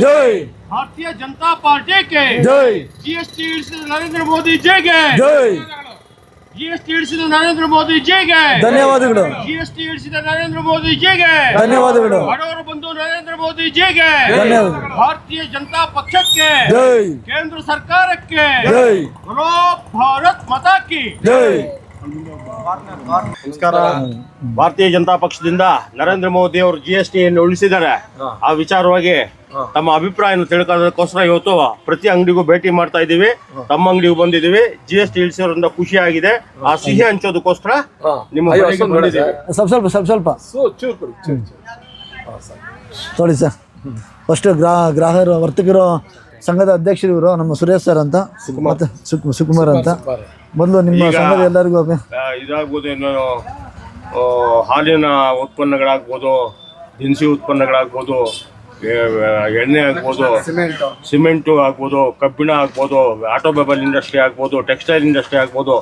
ಜೈ. ಭಾರತೀಯ ಜನತಾ ಪಾರ್ಟಿಗೆ ಜೈ. ಜಿಎಸ್ಟಿ ಇಳಿಸಿದ ನರೇಂದ್ರ ಮೋದಿ ಜೈಗೆ. ಜೈ. ಜಿಎಸ್ಟಿ ಇಳಿಸಿದ ನರೇಂದ್ರ ಮೋದಿ ಜೈಗೆ. ಧನ್ಯವಾದಗಳು. ಜಿಎಸ್ಟಿ ಇಳಿಸಿದ ನರೇಂದ್ರ ಮೋದಿ ಜೈಗೆ. ಧನ್ಯವಾದಗಳು. ಬಡವರು ಬಂದು ನರೇಂದ್ರ ಮೋದಿ ಜೈಗೆ. ಭಾರತೀಯ ಜನತಾ ಪಕ್ಷಕ್ಕೆ. ಜೈ. ಕೇಂದ್ರ ಸರ್ಕಾರಕ್ಕೆ. ಜೈ. ಭಾರತ್ ಮತಾಕಿ ಜೈ. ನಮಸ್ಕಾರ. ಭಾರತೀಯ ಜನತಾ ಪಕ್ಷದಿಂದ ನರೇಂದ್ರ ಮೋದಿ ಅವರು ಜಿ ಎಸ್ ಟಿಯನ್ನು ಉಳಿಸಿದ್ದಾರೆ. ಆ ವಿಚಾರವಾಗಿ ತಮ್ಮ ಅಭಿಪ್ರಾಯವನ್ನು ತಿಳ್ಕೊಳ್ಳೋದಕ್ಕೋಸ್ಕರ ಇವತ್ತು ಪ್ರತಿ ಅಂಗಡಿಗೂ ಭೇಟಿ ಮಾಡ್ತಾ ಇದ್ದೀವಿ. ತಮ್ಮ ಅಂಗಡಿಗೂ ಬಂದಿದ್ದೀವಿ. ಜಿ ಎಸ್ ಟಿ ಇಳಿಸಿರೋದ್ರಿಂದ ಖುಷಿ ಆಗಿದೆ ಆ ಸಿಹಿ ಹಂಚೋದಕ್ಕೋಸ್ಕರ ನಿಮ್ಮ ಸ್ವಲ್ಪ ಸ್ವಲ್ಪ. ಸ್ವಲ್ಪ ಸ್ವಲ್ಪ ನೋಡಿ ಸರ್. ಫಸ್ಟ್ ಗ್ರಾ ಗ್ರಾಹಕರು ವರ್ತಕರು ಸಂಘದ ಅಧ್ಯಕ್ಷರು ಇವರು ನಮ್ಮ ಸುರೇಶ್ ಸರ್ ಅಂತ ಮತ್ತೆ ಸುಕ್ ಸುಕುಮಾರ್ ಅಂತ. ಮೊದಲು ನಿಮ್ಮ ಈಗ- ಸಂಘದ ಎಲ್ಲರಿಗೂ ಅಭಿ- ಆ, ಇದಾಗ್ಬೋದು ಏನು ಆ, ಹಾಲಿನ ಉತ್ಪನ್ನಗಳಾಗ್ಬೋದು ದಿನಸಿ ಉತ್ಪನ್ನಗಳಾಗ್ಬೋದು ಎ- ಎಣ್ಣೆ ಆಗ್ಬೋದು ಸಿಮೆಂಟು ಆಗ್ಬೋದು ಕಬ್ಬಿಣ ಆಗ್ಬೋದು ಆಟೋಮೊಬೈಲ್ ಇಂಡಸ್ಟ್ರಿ ಆಗ್ಬೋದು ಟೆಕ್ಸ್ಟೈಲ್ ಇಂಡಸ್ಟ್ರಿ ಆಗ್ಬೋದು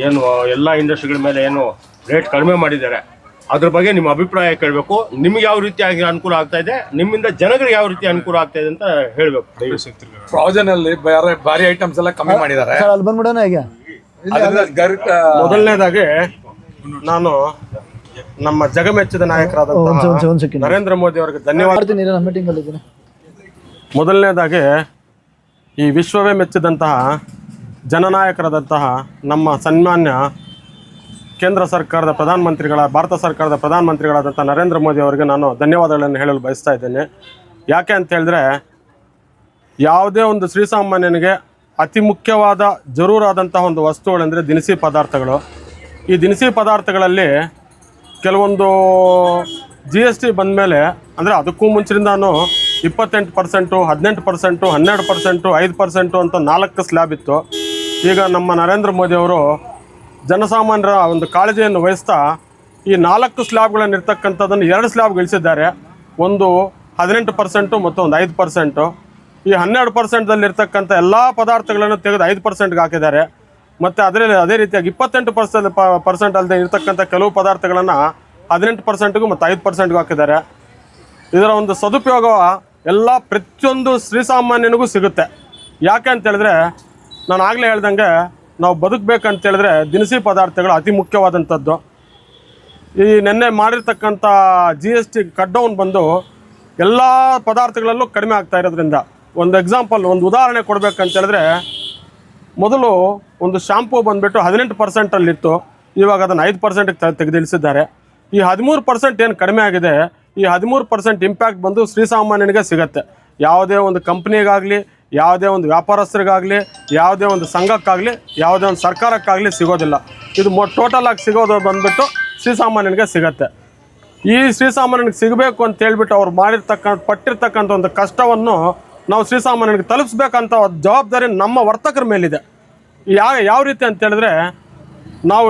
ಏನು ಎಲ್ಲ ಇಂಡಸ್ಟ್ರಿಗಳ ಮೇಲೆ ಏನು ರೇಟ್ ಕಡಿಮೆ ಮಾಡಿದ್ದಾರೆ. ಅದ್ರ ಬಗ್ಗೆ ನಿಮ್ಮ ಅಭಿಪ್ರಾಯ ಕೇಳಬೇಕು. ನಿಮ್ಗೆ ಯಾವ ರೀತಿಯಾಗಿ ಅನುಕೂಲ ಆಗ್ತಾ ಇದೆ? ನಿಮ್ಮಿಂದ ಜನಗಳಿಗೆ ಯಾವ ರೀತಿ ಅನುಕೂಲ ಆಗ್ತಾ ಇದೆ ಅಂತ ಹೇಳ್ಬೇಕು. ದಯವಿಟ್ಟು. ಪ್ರಾವಿಜನ್ ಅಲ್ಲಿ ಬೇರೆ ಭಾರಿ ಐಟಮ್ಸ್ ಎಲ್ಲ ಕಮ್ಮಿ ಮಾಡಿದ್ದಾರೆ. ಅಲ್ಲಿ ಬಂದ್ಬಿಡೋಣ ಈಗ. ಮೊದಲನೇದಾಗಿ ನಾನು ನಮ್ಮ ಜಗಮೆಚ್ಚಿದ ನಾಯಕರಾದ ನರೇಂದ್ರ ಮೋದಿ ಅವರಿಗೆ ಧನ್ಯವಾದ. ಮೊದಲನೇದಾಗಿ ಈ ವಿಶ್ವವೇ ಮೆಚ್ಚಿದಂತಹ ಜನನಾಯಕರಾದಂತಹ ನಮ್ಮ ಸನ್ಮಾನ್ಯ ಕೇಂದ್ರ ಸರ್ಕಾರದ ಪ್ರಧಾನಮಂತ್ರಿಗಳ, ಭಾರತ ಸರ್ಕಾರದ ಪ್ರಧಾನಮಂತ್ರಿಗಳಾದಂಥ ನರೇಂದ್ರ ಮೋದಿ ಅವರಿಗೆ ನಾನು ಧನ್ಯವಾದಗಳನ್ನು ಹೇಳಲು ಬಯಸ್ತಾ ಇದ್ದೇನೆ. ಯಾಕೆ ಅಂತ ಹೇಳಿದ್ರೆ, ಯಾವುದೇ ಒಂದು ಶ್ರೀಸಾಮಾನ್ಯನಿಗೆ ಅತಿ ಮುಖ್ಯವಾದ ಜರೂರಾದಂತಹ ಒಂದು ವಸ್ತುಗಳೆಂದರೆ ದಿನಸಿ ಪದಾರ್ಥಗಳು. ಈ ದಿನಸಿ ಪದಾರ್ಥಗಳಲ್ಲಿ ಕೆಲವೊಂದು ಜಿ ಎಸ್ ಟಿ ಬಂದಮೇಲೆ, ಅಂದರೆ ಅದಕ್ಕೂ ಮುಂಚಿನಿಂದಾನು ಇಪ್ಪತ್ತೆಂಟು ಪರ್ಸೆಂಟು ಹದಿನೆಂಟು ಪರ್ಸೆಂಟು ಹನ್ನೆರಡು ಪರ್ಸೆಂಟು ಐದು ಪರ್ಸೆಂಟು ಅಂತ ನಾಲ್ಕು ಸ್ಲ್ಯಾಬ್ ಇತ್ತು. ಈಗ ನಮ್ಮ ನರೇಂದ್ರ ಮೋದಿ ಅವರು ಜನಸಾಮಾನ್ಯರ ಒಂದು ಕಾಳಜಿಯನ್ನು ವಹಿಸ್ತಾ ಈ ನಾಲ್ಕು ಸ್ಲ್ಯಾಬ್ಗಳನ್ನು ಇರ್ತಕ್ಕಂಥದ್ದನ್ನು ಎರಡು ಸ್ಲ್ಯಾಬ್ ಗಳಿಸಿದ್ದಾರೆ. ಒಂದು ಹದಿನೆಂಟು ಪರ್ಸೆಂಟು ಮತ್ತು ಒಂದು ಐದು ಪರ್ಸೆಂಟು. ಈ ಹನ್ನೆರಡು ಪರ್ಸೆಂಟ್ದಲ್ಲಿ ಇರ್ತಕ್ಕಂಥ ಎಲ್ಲ ಪದಾರ್ಥಗಳನ್ನು ತೆಗೆದು ಐದು ಪರ್ಸೆಂಟ್ಗೆ ಹಾಕಿದ್ದಾರೆ. ಮತ್ತು ಅದರಲ್ಲಿ ಅದೇ ರೀತಿಯಾಗಿ ಇಪ್ಪತ್ತೆಂಟು ಪರ್ಸೆಂಟ್ ಪರ್ಸೆಂಟ್ ಅಲ್ಲದೆ ಇರ್ತಕ್ಕಂಥ ಕೆಲವು ಪದಾರ್ಥಗಳನ್ನು ಹದಿನೆಂಟು ಪರ್ಸೆಂಟ್ಗೂ ಮತ್ತು ಐದು ಪರ್ಸೆಂಟ್ಗೂ ಹಾಕಿದ್ದಾರೆ. ಇದರ ಒಂದು ಸದುಪಯೋಗ ಎಲ್ಲ ಪ್ರತಿಯೊಂದು ಶ್ರೀಸಾಮಾನ್ಯನಿಗೂ ಸಿಗುತ್ತೆ. ಯಾಕೆ ಅಂತೇಳಿದ್ರೆ ನಾನು ಆಗಲೇ ಹೇಳ್ದಂಗೆ ನಾವು ಬದುಕಬೇಕಂತ ಹೇಳಿದ್ರೆ ದಿನಸಿ ಪದಾರ್ಥಗಳು ಅತಿ ಮುಖ್ಯವಾದಂಥದ್ದು. ಈ ನಿನ್ನೆ ಮಾಡಿರ್ತಕ್ಕಂಥ G S T cut down ಬಂದು ಎಲ್ಲ ಪದಾರ್ಥಗಳಲ್ಲೂ ಕಡಿಮೆ ಆಗ್ತಾ ಇರೋದ್ರಿಂದ ಒಂದು ಎಕ್ಸಾಂಪಲ್ ಒಂದು ಉದಾಹರಣೆ ಕೊಡಬೇಕಂತ ಹೇಳಿದ್ರೆ ಮೊದಲು ಒಂದು ಶಾಂಪೂ ಬಂದುಬಿಟ್ಟು ಹದಿನೆಂಟು ಪರ್ಸೆಂಟಲ್ಲಿತ್ತು ಇವಾಗ ಅದನ್ನು ಐದು ಪರ್ಸೆಂಟಿಗೆ ತೆಗೆದಿಳಿಸಿದ್ದಾರೆ. ಈ ಹದಿಮೂರು ಪರ್ಸೆಂಟ್ ಏನು ಕಡಿಮೆ ಆಗಿದೆ? ಈ ಹದಿಮೂರು ಪರ್ಸೆಂಟ್ ಇಂಪ್ಯಾಕ್ಟ್ ಬಂದು ಶ್ರೀಸಾಮಾನ್ಯನಿಗೆ ಸಿಗುತ್ತೆ. ಯಾವುದೇ ಒಂದು ಕಂಪ್ನಿಗಾಗಲಿ ಯಾವುದೇ ಒಂದು ವ್ಯಾಪಾರಸ್ಥರಿಗಾಗಲಿ, ಯಾವುದೇ ಒಂದು ಸಂಘಕ್ಕಾಗಲಿ, ಯಾವುದೇ ಒಂದು ಸರ್ಕಾರಕ್ಕಾಗಲಿ ಸಿಗೋದಿಲ್ಲ. ಇದು ಮೊ ಟೋಟಲಾಗಿ ಸಿಗೋದು ಬಂದುಬಿಟ್ಟು ಶ್ರೀಸಾಮಾನ್ಯನಿಗೆ ಸಿಗತ್ತೆ. ಈ ಶ್ರೀಸಾಮಾನ್ಯನಿಗೆ ಸಿಗಬೇಕು ಅಂತ ಹೇಳಿಬಿಟ್ಟು ಅವ್ರು ಮಾಡಿರ್ತಕ್ಕಂಥ, ಪಟ್ಟಿರ್ತಕ್ಕಂಥ ಒಂದು ಕಷ್ಟವನ್ನು ನಾವು ಶ್ರೀಸಾಮಾನ್ಯನಿಗೆ ತಲುಪಿಸ್ಬೇಕಂತ ಜವಾಬ್ದಾರಿ ನಮ್ಮ ವರ್ತಕರ ಮೇಲಿದೆ. ಯಾವ ಯಾವ ರೀತಿ ಅಂತ ಹೇಳಿದ್ರೆ, ನಾವು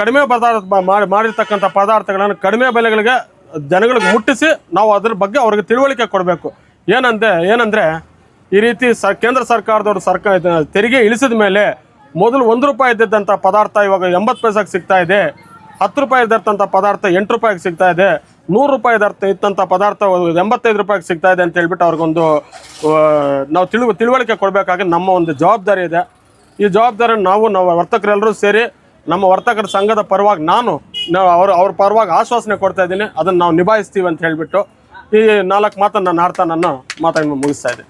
ಕಡಿಮೆ ಪದಾರ್ಥ ಮಾಡಿ, ಮಾಡಿರ್ತಕ್ಕಂಥ ಪದಾರ್ಥಗಳನ್ನು ಕಡಿಮೆ ಬೆಲೆಗಳಿಗೆ ಜನಗಳಿಗೆ ಮುಟ್ಟಿಸಿ ನಾವು ಅದ್ರ ಬಗ್ಗೆ ಅವ್ರಿಗೆ ತಿಳುವಳಿಕೆ ಕೊಡಬೇಕು. ಏನಂದೆ, ಏನಂದರೆ ಈ ರೀತಿ ಸ ಕೇಂದ್ರ ಸರ್ಕಾರದವರು ಸರ್ಕಾರ ತೆರಿಗೆ ಇಳಿಸಿದ ಮೇಲೆ ಮೊದಲು ಒಂದು ರೂಪಾಯಿ ಇದ್ದಿದ್ದಂಥ ಪದಾರ್ಥ ಇವಾಗ ಎಂಬತ್ತು ಪೈಸೆಗೆ ಸಿಗ್ತಾ ಇದೆ. ಹತ್ತು ರೂಪಾಯಿ ಇದ್ದಂಥ ಪದಾರ್ಥ ಎಂಟು ರೂಪಾಯಿಗೆ ಸಿಗ್ತಾ ಇದೆ. ನೂರು ರೂಪಾಯಿ ಅರ್ಥ ಇತ್ತಂಥ ಪದಾರ್ಥ ಎಂಬತ್ತೈದು ರೂಪಾಯಿಗೆ ಸಿಗ್ತಾ ಇದೆ ಅಂತ ಹೇಳ್ಬಿಟ್ಟು ಅವ್ರಿಗೊಂದು ನಾವು ತಿಳಿ ತಿಳುವಳಿಕೆ ಕೊಡಬೇಕಾಗಿ ನಮ್ಮ ಒಂದು ಜವಾಬ್ದಾರಿ ಇದೆ. ಈ ಜವಾಬ್ದಾರಿ ನಾವು ನಾವು ವರ್ತಕರೆಲ್ಲರೂ ಸೇರಿ ನಮ್ಮ ವರ್ತಕರ ಸಂಘದ ಪರವಾಗಿ ನಾನು, ನಾವು ಅವ್ರ ಅವ್ರ ಪರವಾಗಿ ಆಶ್ವಾಸನೆ ಕೊಡ್ತಾ ಇದ್ದೀನಿ. ಅದನ್ನು ನಾವು ನಿಭಾಯಿಸ್ತೀವಿ ಅಂತ ಹೇಳಿಬಿಟ್ಟು ಈ ನಾಲ್ಕು ಮಾತನ್ನು ನಾನು ಆಡ್ತಾ ನನ್ನ ಮಾತನ್ನು ಮುಗಿಸ್ತಾ ಇದ್ದೀನಿ.